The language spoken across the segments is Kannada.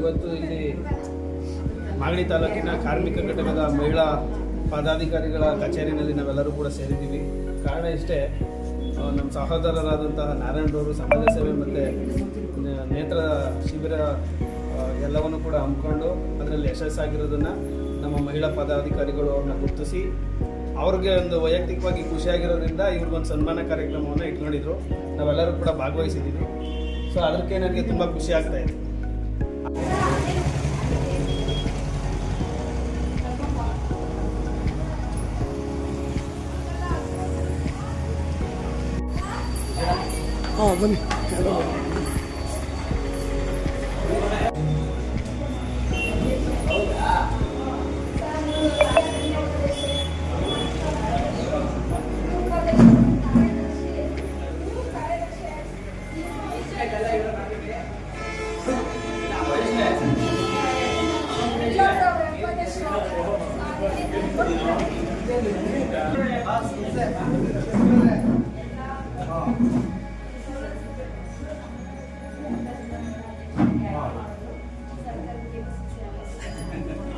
ಇವತ್ತು ಇಲ್ಲಿ ಮಾಗಡಿ ತಾಲೂಕಿನ ಕಾರ್ಮಿಕ ಘಟಕದ ಮಹಿಳಾ ಪದಾಧಿಕಾರಿಗಳ ಕಚೇರಿನಲ್ಲಿ ನಾವೆಲ್ಲರೂ ಕೂಡ ಸೇರಿದ್ದೀವಿ. ಕಾರಣ ಇಷ್ಟೇ ನಮ್ಮ ಸಹೋದರರಾದಂತಹ ನಾರಾಯಣರವರು ಸಮಾಜ ಸೇವೆ ಮತ್ತು ನೇತ್ರ ಶಿಬಿರ ಎಲ್ಲವನ್ನು ಕೂಡ ಹಮ್ಮಿಕೊಂಡು ಅದರಲ್ಲಿ ಯಶಸ್ಸಾಗಿರೋದನ್ನು ನಮ್ಮ ಮಹಿಳಾ ಪದಾಧಿಕಾರಿಗಳು ಅವ್ರನ್ನ ಗುರುತಿಸಿ, ಅವ್ರಿಗೆ ಒಂದು ವೈಯಕ್ತಿಕವಾಗಿ ಖುಷಿಯಾಗಿರೋದ್ರಿಂದ ಇವ್ರಿಗೊಂದು ಸನ್ಮಾನ ಕಾರ್ಯಕ್ರಮವನ್ನು ಇಟ್ಕೊಂಡಿದ್ರು. ನಾವೆಲ್ಲರೂ ಕೂಡ ಭಾಗವಹಿಸಿದ್ದೀವಿ. ಸೊ ಅದಕ್ಕೆ ನನಗೆ ತುಂಬ ಖುಷಿ ಆಗ್ತಾ ಹಾಂ ಬನ್ನಿ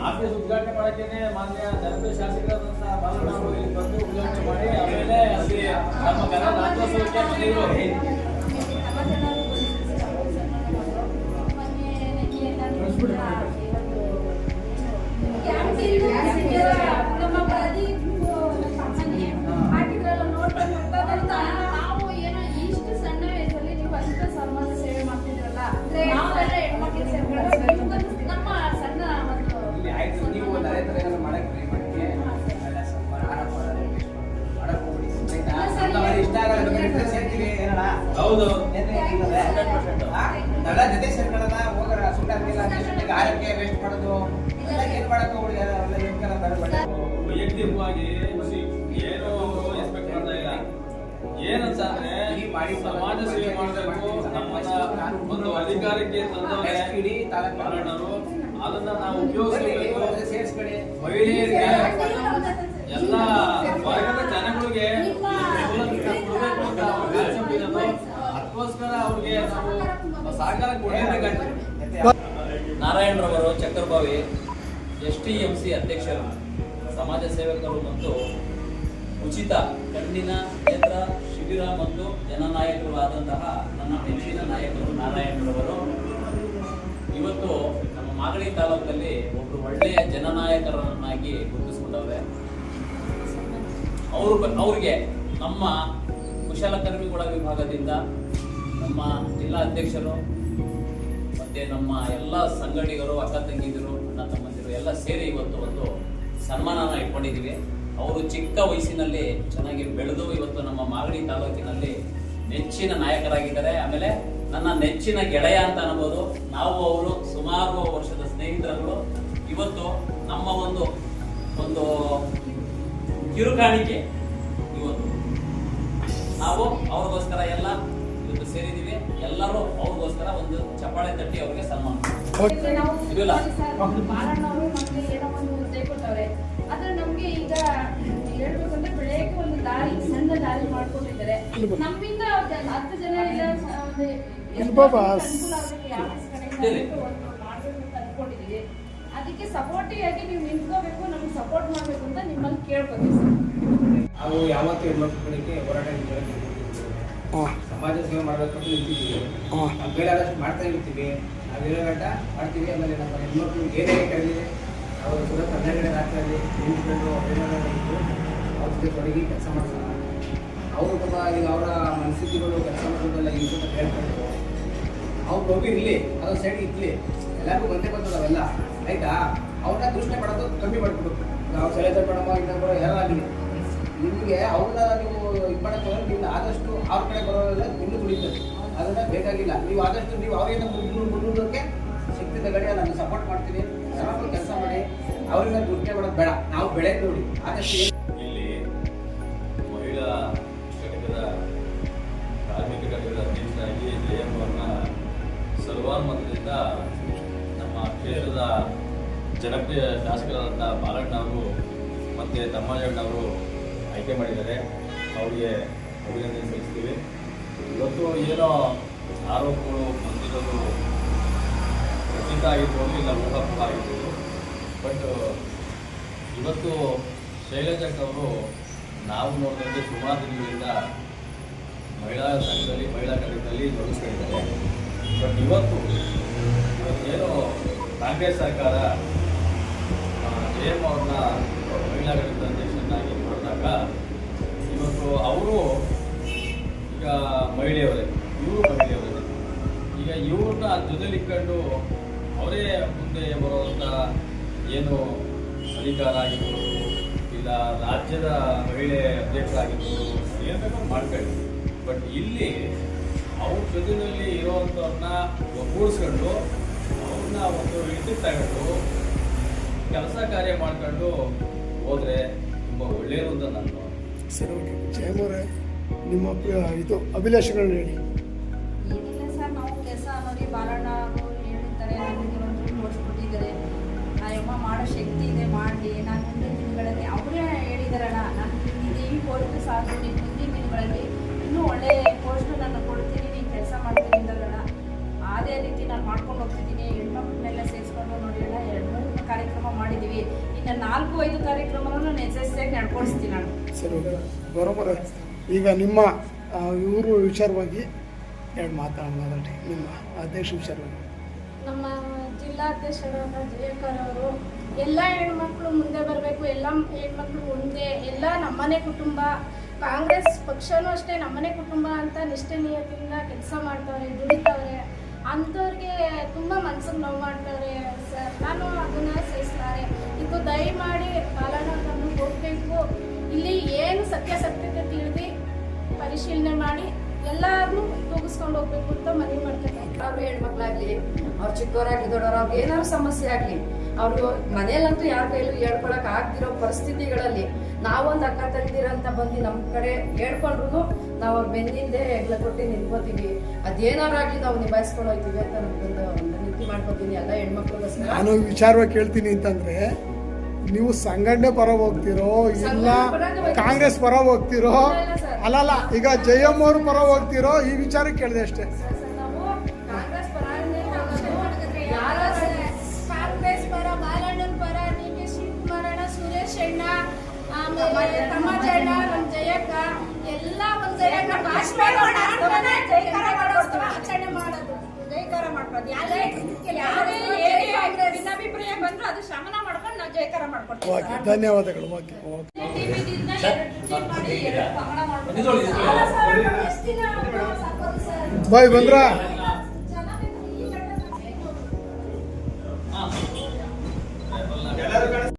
ಆಫೀಸ್ ಉದ್ಘಾಟನೆ ಮಾಡಕ್ಕೇನೆ ಮಾನ್ಯ ಜನಪ್ರಿಯ ಶಾಸಕರಾದಂತಹ ಬಾಲಣ್ಣ ಅವರು ಇಲ್ಲಿ ಬಂದು ಉದ್ಘಾಟನೆ ಮಾಡಿ, ಆಮೇಲೆ ಅಲ್ಲಿ ನಮ್ಮ ಕನ್ನಡ ರಾಜ್ಯೋತ್ಸವಕ್ಕೆ ಬಂದಿದ್ರು ಹೌದು? ನಾವೆಲ್ಲ ಜೊತೆ ಸೇರ್ಕೊಳ್ಳೋಣ ಹೋಗೋಣ ಸುಮ್ಮನೆ ಆಗ್ಲಿಲ್ಲ ಆರೋಗ್ಯ ವೇಸ್ಟ್ ಮಾಡೋದು. ಏನ್ ಮಾಡಕ್ ಬೇಡ. ವೈಯಕ್ತಿಕವಾಗಿ ಏನು ಎಕ್ಸ್ಪೆಕ್ಟ್ ಮಾಡ್ತಾ ಇಲ್ಲ. ಏನಂತ ಅಂದ್ರೆ ಸಮಾಜ ಸೇವೆ ಮಾಡಬೇಕು ನಮ್ಮ ಒಂದು ಅಧಿಕಾರಕ್ಕೆ ತಂದವರೇ Next ಇಡೀ ತಾಲೂಕು ಬಾಲಣ್ಣರು ಅದನ್ನ ನಾವು ಉಪಯೋಗಿಸಬೇಕು. ಸೇರ್ಸ್ಕೊಳ್ಳಿ. ಮಹಿಳೆಯರಿಗೆ ಎಲ್ಲ ನಾರಾಯಣರವರು Chakrabhavi S T M C ಅಧ್ಯಕ್ಷರು, ಸಮಾಜ ಸೇವಕರು ಮತ್ತು ಉಚಿತ ಕಣ್ಣಿನ ನೇತ್ರ ಶಿಬಿರ ಮತ್ತು ಜನನಾಯಕರು ಆದಂತಹ ನನ್ನ ಮೆಚ್ಚಿನ ನಾಯಕರು ನಾರಾಯಣರವರು. ಇವತ್ತು ನಮ್ಮ ಮಾಗಡಿ ತಾಲೂಕಲ್ಲಿ ಒಬ್ಬರು ಒಳ್ಳೆಯ ಜನನಾಯಕರನ್ನಾಗಿ ಗುರುತಿಸಿಕೊಂಡವ್ರೆ. ಅವರು ಅವ್ರಿಗೆ ನಮ್ಮ ಕುಶಲಕರ್ಮಿಗಳ ವಿಭಾಗದಿಂದ ನಮ್ಮ ಜಿಲ್ಲಾ ಅಧ್ಯಕ್ಷರು, ಮತ್ತೆ ನಮ್ಮ ಎಲ್ಲ ಸಂಘಟಿಗರು ಅಕ್ಕ ತಂಗಿದ್ರು, ಅಣ್ಣ ತಮ್ಮಂದಿರು ಎಲ್ಲ ಸೇರಿ ಇವತ್ತು ಒಂದು ಸನ್ಮಾನನ ಇಟ್ಕೊಂಡಿದ್ದೀವಿ ಅವರು ಚಿಕ್ಕ ವಯಸ್ಸಿನಲ್ಲಿ ಚೆನ್ನಾಗಿ ಬೆಳೆದು ಇವತ್ತು ನಮ್ಮ ಮಾಗಡಿ ತಾಲೂಕಿನಲ್ಲಿ ನೆಚ್ಚಿನ ನಾಯಕರಾಗಿದ್ದಾರೆ. ಆಮೇಲೆ ನನ್ನ ನೆಚ್ಚಿನ ಗೆಳೆಯ ಅಂತ ಅನ್ಬೋದು. ನಾವು ಅವರು ಸುಮಾರು ವರ್ಷದ ಸ್ನೇಹಿತರುಗಳು ಇವತ್ತು ನಮ್ಮ ಒಂದು ಒಂದು ಕಿರುಕಾಣಿಕೆ ಇವತ್ತು. ನಾವು ಅವ್ರಿಗೋಸ್ಕರ ಎಲ್ಲ ಇವತ್ತು ಸೇರಿದ್ದೀವಿ. ಎಲ್ಲರೂ ಅವ್ರಿಗೋಸ್ಕರ ಒಂದು ಚಪ್ಪಾಳೆ ತಟ್ಟಿ ಅವ್ರಿಗೆ ಸನ್ಮಾನ. ಆದ್ರೆ ನಮ್ಗೆ ಈಗ ಹೇಳ್ಬೇಕಂದ್ರೆ ಬೆಳೆಯಕ್ಕೆ ಒಂದು ದಾರಿ ಸಣ್ಣ ದಾರಿ ಮಾಡ್ಕೊಂಡಿದ್ದಾರೆ ನಮ್ಮಿಂದ ಹತ್ತು ಜನ ಇಲ್ಲ ಅನ್ಕೊಂಡಿದೀವಿ. ಅದಕ್ಕೆ ಸಪೋರ್ಟಿವ್ ಆಗಿ ನೀವು ನಿಂತ್ಕೋಬೇಕು ನಮ್ಗೆ ಸಪೋರ್ಟ್ ಮಾಡ್ಬೇಕು ಅಂತ ನಿಮ್ಮಲ್ಲಿ ಕೇಳ್ಕೊತೀವಿ ಸರ್. ನಾವು ಯಾವತ್ತೂ ಹೆಣ್ಮಕ್ಳಿಗೆ ಹೋರಾಟ ಸಮಾಜ ಸೇವೆ ಮಾಡಬೇಕಂತ ನಿಂತಿದ್ದೀವಿ. ಹಾಂ. ನಮ್ಮ ಮಾಡ್ತಾ ಇರ್ತೀವಿ. ನಾವಿರೋ ಗಂಟ ಮಾಡ್ತೀವಿ ಆಮೇಲೆ ನಮ್ಮ ಹೆಣ್ಮಕ್ಳು ಏನೇ ಕರೆದಿದೆ ಅವರು ಕೂಡ ಕನ್ನಡ ರಾತ್ರಿಯಲ್ಲಿ ನಿಂತ್ಕೊಂಡು ಇದ್ದು ಅವ್ರ ಜೊತೆ ತೊಡಗಿ ಕೆಲಸ ಮಾಡ್ತಾರೆ. ಅವರು ಕೂಡ ಈಗ ಅವರ ಮನಸ್ಥಿತಿಗಳು ಕೆಲಸ ಮಾಡೋದೆಲ್ಲ ಈಗ ಸ್ವಲ್ಪ ಹೇಳ್ಕೊಂಡು ಅವ್ರು ಹೋಗಿ ಇರಲಿ ಅದೊಂದು ಸೈಡ್ ಇರಲಿ. ಎಲ್ಲರಿಗೂ ಒಂದೇ ಬಂದದ ಅವೆಲ್ಲ. ಆಯ್ತಾ? ಅವ್ರನ್ನ ದೃಷ್ಟಿ ಮಾಡೋದು ಕಮ್ಮಿ ಮಾಡಿಬಿಡ್ಬೇಕು ನಾವು ಸೆಲೆಬ್ರೇಟ್ ಮಾಡಮ್ಮ ಇನ್ನೊಬ್ಬರು ಯಾರಾಗಲಿ ನಿಮಗೆ ಅವ್ರನ್ನ ನೀವು ಇದು ಮಾಡಕ್ಕೆ ಹೋದ್ರೆ ನೀವು ಆದಷ್ಟು ಅವ್ರ ಕಡೆ ಬರೋದ್ರೆ ಇನ್ನೂ ಉಳಿತದೆ ಅದನ್ನ ಬೇಕಾಗಿಲ್ಲ. ನೀವು ಆದಷ್ಟು ನೀವು ಮುನ್ನೂರು, ಮುನ್ನೂರಕ್ಕೆ ಸಿಕ್ತಿದ್ದ ಗಡಿಯ ನಾನು ಸಪೋರ್ಟ್ ಮಾಡ್ತೀನಿ ಚೆನ್ನಾಗಿ ಕೆಲಸ ಮಾಡಿ. ಅವರಿಂದ ದುಡ್ಡು ಮಾಡೋದು ಬೇಡ. ನಾವು ಬೆಳೆ ನೋಡಿ. ಆದಷ್ಟು ಇಲ್ಲಿ ಮಹಿಳಾ ನಮ್ಮ ಕ್ಷೇತ್ರದ ಜನಪ್ರಿಯ ಶಾಸಕರಾದಂಥ ಬಾಲಣ್ಣ ಅವರು ಮತ್ತು ತಮ್ಮಜಣ್ಣವರು ಆಯ್ಕೆ ಮಾಡಿದ್ದಾರೆ. ಅವರಿಗೆ ಅಭಿನಂದನೆ ಸಲ್ಲಿಸ್ತೀವಿ. ಇವತ್ತು ಏನೋ ಆರೋಪಗಳು ಬಂದಿರೋದು ಖಚಿತ ಆಗಿರ್ಬೋದು ಇಲ್ಲ ಊಹಾಪೂಹ ಆಗಿರ್ಬೋದು. ಬಟ್ ಇವತ್ತು ಶೈಲಜಕ್ ಅವರು ನಾವು ನೋಡಿದಂತೆ ಸುಮಾರು ದಿನಗಳಿಂದ ಮಹಿಳಾ ಸಂಘದಲ್ಲಿ, ಮಹಿಳಾ ಕಾರ್ಯದಲ್ಲಿ ತೊಡಗಿಸ್ಕೊಂಡಿದ್ದಾರೆ ಬಟ್ ಇವತ್ತು ಇವತ್ತೇನು ಕಾಂಗ್ರೆಸ್ ಸರ್ಕಾರ ಜೆ ಎಂ ಅವ್ರನ್ನ ಮಹಿಳಾ ಮಾಡಿದಾಗ ಇವತ್ತು ಅವರು ಈಗ ಮಹಿಳೆಯವರೇ, ಇವರು ಮಹಿಳೆಯವರೇ. ಈಗ ಇವ್ರನ್ನ ಇಟ್ಕೊಂಡು ಅವರೇ ಮುಂದೆ ಬರುವಂಥ ಏನು ಅಧಿಕಾರ ಆಗಿರ್ಬೋದು, ಇಲ್ಲ ರಾಜ್ಯದ ಮಹಿಳೆ ಅಧ್ಯಕ್ಷರಾಗಿರ್ಬೋದು ಏನು ಬೇಕಾದ್ರೂ ಮಾಡ್ಕೊಳ್ಳಿ. ಬಟ್ ಇಲ್ಲಿ ಅವ್ರ ಜೊತೆಯಲ್ಲಿ ಇರೋವಂಥವ್ರನ್ನ ಒಗ್ಗೂಡಿಸ್ಕೊಂಡು ಅವ್ರನ್ನ ಒಂದು ಇದಕ್ಕೆ ತಗೊಂಡು ಕೆಲಸ ಕಾರ್ಯ ಮಾಡ್ಕೊಂಡು ಹೋದ್ರೆ ತುಂಬ ಒಳ್ಳೆಯದು ಅಂತ ನಾನು ಸರಿ ಓಕೆ. ಜಯಮೋರೆ ನಿಮ್ಮ ಅಭಿ- ಇದು ಅಭಿಲಾಷೆಗಳನ್ನ ಹೇಳಿ. ಏನಿಲ್ಲ ಸರ್ ನಾವು ಕೆಲಸ ಅನ್ನೋರಿಗೆ ಬಾಲಣ್ಣ ಅವರು ಹೇಳಿದ್ದಾರೆ ನನಗೆ ಒಂದು ಪೋಸ್ಟ್ ಕೊಟ್ಟಿದ್ದಾರೆ ಆ ಯಮ್ಮ ಮಾಡೋ ಶಕ್ತಿ ಇದೆ ಮಾಡಲಿ. ನಾನು ಮುಂದಿನ ದಿನಗಳಲ್ಲಿ ಅವರೇ ಹೇಳಿದಾರಣ್ಣ. ನಾನು ಇದೆ ಈ ಪೋಸ್ಟ್ ಸಾಕು. ನೀನು ಮುಂದಿನ ದಿನಗಳಲ್ಲಿ ಇನ್ನೂ ಒಳ್ಳೆ ಪೋಸ್ಟ್ ನಾನು ಕೊಡ್ತೀನಿ. ನೀನು ಕೆಲಸ ಮಾಡ್ತೀನಿ ಅಂದಲ್ಲಣ್ಣ. ಅದೇ ರೀತಿ ನಾನು ಮಾಡ್ಕೊಂಡು ಹೋಗ್ತಿದ್ದೀನಿ. ನಾಲ್ಕು ಐದು ಕಾರ್ಯಕ್ರಮನೂ ನಾನು ಯಶಸ್ವಿಯಾಗಿ ನಡ್ಕೊಳಿಸ್ತೀನಿ ನಾನು. ಸರಿ ಬರೋಬರ ಈಗ ನಿಮ್ಮ ಇವರು ವಿಚಾರವಾಗಿ ಎರಡು ಮಾತಾಡೋಣ ಮಾತಾಡಿ ನಿಮ್ಮ ಅಧ್ಯಕ್ಷ ವಿಚಾರವಾಗಿ. ನಮ್ಮ ಜಿಲ್ಲಾಧ್ಯಕ್ಷರಾದ ಜಯಕರ್ ಅವರು ಎಲ್ಲ ಹೆಣ್ಮಕ್ಳು ಮುಂದೆ ಬರಬೇಕು ಎಲ್ಲ ಹೆಣ್ಮಕ್ಳು ಮುಂದೆ ಎಲ್ಲ ನಮ್ಮನೆ ಕುಟುಂಬ ಕಾಂಗ್ರೆಸ್ ಪಕ್ಷನೂ ಅಷ್ಟೇ ನಮ್ಮನೆ ಕುಟುಂಬ ಅಂತ ನಿಷ್ಠೆ ನಿಯತಿಯಿಂದ ಕೆಲಸ ಮಾಡ್ತವ್ರೆ ದುಡಿತವ್ರೆ ಅಂಥವ್ರಿಗೆ ತುಂಬ ಮನ್ಸಿಗೆ ನೋವು ಮಾಡ್ತವ್ರೆ. ಸರ್ ನಾನು ದಯಮಾಡಿ ಬಾಲಣ್ಣ ಗಮನಕ್ಕೆ ಹೋಗ್ಬೇಕು. ಇಲ್ಲಿ ಏನು ಸತ್ಯಾಸತ್ಯತೆ ತಿಳಿದು ಪರಿಶೀಲನೆ ಮಾಡಿ ಎಲ್ಲಾರನ್ನೂ ತೂಗಿಸ್ಕೊಂಡು ಹೋಗ್ಬೇಕು ಅಂತ ಮನವಿ ಮಾಡ್ತಾರೆ ಅವ್ರು ಹೆಣ್ಮಕ್ಳಾಗ್ಲಿ ಅವ್ರು ಚಿಕ್ಕವರಾಗ್ಲಿ ದೊಡ್ಡವ್ರು ಅವ್ರಿಗೆ ಏನಾದ್ರು ಸಮಸ್ಯೆ ಆಗ್ಲಿ ಅವ್ರು ಮನೇಲಂತೂ ಯಾರ ಕೈಲೂ ಹೇಳ್ಕೊಳಕ್ ಆಗ್ದಿರೋ ಪರಿಸ್ಥಿತಿಗಳಲ್ಲಿ ನಾವೊಂದು ಅಕ್ಕ ತಂದಿರಂತ ಬಂದು ನಮ್ಮ ಕಡೆ ಹೇಳ್ಕೊಂಡ್ರು ನಾವು ಅವ್ರ ಬೆನ್ನಿಂದೆ ಹೆಗ್ಲ ಕೊಟ್ಟು ನಿಂತ್ಕೋತೀವಿ. ಅದೇನಾರಾಗ್ಲಿ ನಾವು ನಿಭಾಯಿಸ್ಕೊಂಡು ಹೋಗ್ತೀವಿ ಅಂತ ನಮ್ಗೊಂದು ಒಂದು ನೀತಿ ಮಾಡ್ಕೊತೀನಿ. ಎಲ್ಲ ಹೆಣ್ಮಕ್ಳಿಗೋಸ್ಕರ? ನಾನು ವಿಚಾರವಾಗಿ ಕೇಳ್ತೀನಿ ಅಂತಂದ್ರೆ ನೀವು ಸಂಘಟನೆ ಪರ ಹೋಗ್ತಿರೋ ಇಲ್ಲ. ಕಾಂಗ್ರೆಸ್ ಪರ ಹೋಗ್ತಿರೋ ಅಲ್ಲಲ್ಲ ಈಗ ಜಯಂ ಅವ್ರ ಪರ ಹೋಗ್ತಿರೋ ಈ ವಿಚಾರ ಕೇಳಿದೆ ಅಷ್ಟೇ ಭಿನ್ನಾಭಿಪ್ರಾಯ ಬಂದ್ರು ಅದು ಶಮನ ನಾವು ಮಾಡ್ಕೊಡ್ತೀವಿ ಓಕೆ ಧನ್ಯವಾದಗಳು. Okay okay? ಬಾಯ್ ಬಂದ್ರಾ?